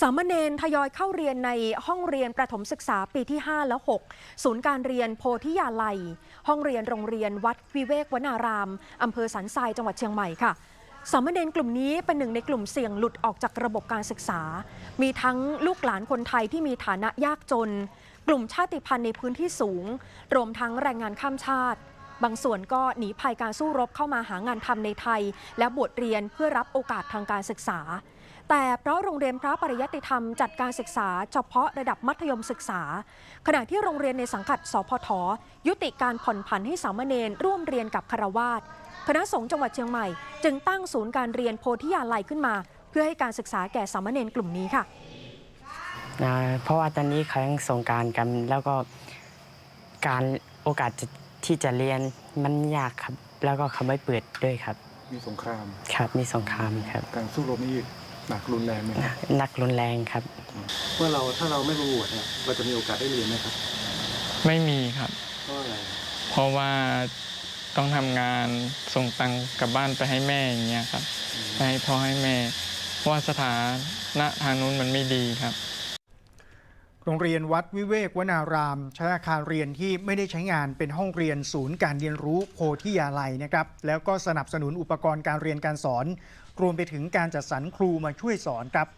สามเณรทยอยเข้าเรียนในห้องเรียนประถมศึกษาปีที่ 5 และ 6 ศูนย์การเรียนโพธิยาลัย ห้องเรียนโรงเรียนวัดวิเวกวนาราม อำเภอสันทรายจังหวัดเชียงใหม่ค่ะสามเณรกลุ่มนี้เป็นหนึ่งในกลุ่มเสี่ยงหลุดออกจากระบบการศึกษา มีทั้งลูกหลานคนไทยที่มีฐานะยากจน กลุ่มชาติพันธุ์ในพื้นที่สูง รวมทั้งแรงงานข้ามชาติ บางส่วนก็หนีภัยการสู้รบเข้ามาหางานทำในไทย และบวชเรียนเพื่อรับโอกาสทางการศึกษา แต่เพราะโรงเรียนพระปริยัติธรรมจัดการศึกษาเฉพาะระดับมัธยมศึกษา ขณะที่โรงเรียนในสังกัดสพทยุติการผ่อนผันให้สามเณรร่วมเรียนกับคารวาสคณะสงฆ์จังหวัดเชียงใหม่ จึงตั้งศูนย์การเรียนโพธิยาลัยขึ้นมา เพื่อให้การศึกษาแก่สามเณรกลุ่มนี้ค่ะอ่าเพราะว่าตอนนี้เขายังสงกรารกันแล้วก็การโอกาสจะที่จะเรียนมันยากครับ แล้วก็เขาไม่เปิดด้วยครับ มีสงครามครับมีสงครามครับ การสู้รบนี่ หนักรุนแรงไหมครับหนักรุนแรงครับ เมื่อเราถ้าเราไม่มาบวชเนี่ยเราจะมีโอกาสได้เรียนไหมครับไม่มีครับ เพราะอะไรเพราะว่าต้องทำงานส่งตังค์กลับบ้านไปให้แม่อย่างเงี้ยครับไปให้พ่อให้แม่เพราะว่าสถานะทางนู้นมันไม่ดีครับ โรงเรียนวัดวิเวกวนาราม ใช้อาคารเรียนที่ไม่ได้ใช้งานเป็นห้องเรียนศูนย์การเรียนรู้โพธิยาลัยนะครับ แล้วก็สนับสนุนอุปกรณ์การเรียนการสอน รวมไปถึงการจัดสรรครูมาช่วยสอนครับ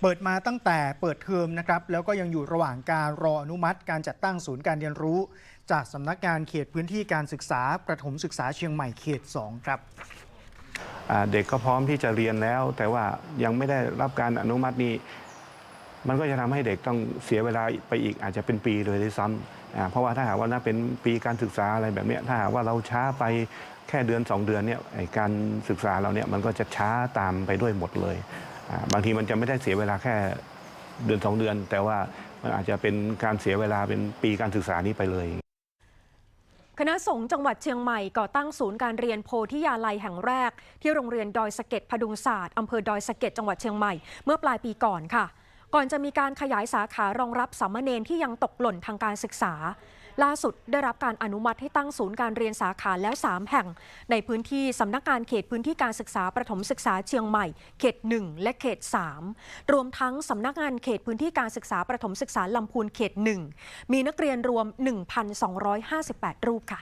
เปิดมาตั้งแต่เปิดเทอมนะครับ แล้วก็ยังอยู่ระหว่างการรออนุมัติ การจัดตั้งศูนย์การเรียนรู้ จากสำนักงานเขตพื้นที่การศึกษาประถมศึกษาเชียงใหม่เขต 2 ครับเด็กก็พร้อมที่จะเรียนแล้ว แต่ว่ายังไม่ได้รับการอนุมัตินี้ มันก็จะทำให้เด็กต้องเสียเวลาไปอีกอาจจะเป็นปีเลยด้วยซ้ำเพราะว่าถ้าหากว่าน่าเป็นปีการศึกษาอะไรแบบนี้ถ้าหากว่าเราช้าไปแค่เดือน 2 เดือนเนี่ยการศึกษาเราเนี่ยมันก็จะช้าตามไปด้วยหมดเลย บางทีมันจะไม่ได้เสียเวลาแค่เดือน 2 เดือน แต่ว่ามันอาจจะเป็นการเสียเวลาเป็นปีการศึกษานี้ไปเลยคณะสงฆ์จังหวัดเชียงใหม่ก่อตั้งศูนย์การเรียนโพธิยาลัยแห่งแรก ที่โรงเรียนดอยสะเก็ดพดุงศาสตร์อำเภอดอยสะเก็ดจังหวัดเชียงใหม่เมื่อปลายปีก่อนค่ะ ก่อนจะมีการขยายสาขารองรับสามเณรที่ยังตกหล่นทางการศึกษา ล่าสุดได้รับการอนุมัติให้ตั้งศูนย์การเรียนสาขาแล้ว 3 แห่ง ในพื้นที่สำนักงานเขตพื้นที่การศึกษาประถมศึกษาเชียงใหม่ เขต 1 และเขต 3 รวมทั้งสำนักงานเขตพื้นที่การศึกษาประถมศึกษาลำพูนเขต 1 มีนักเรียนรวม 1,258 รูปค่ะ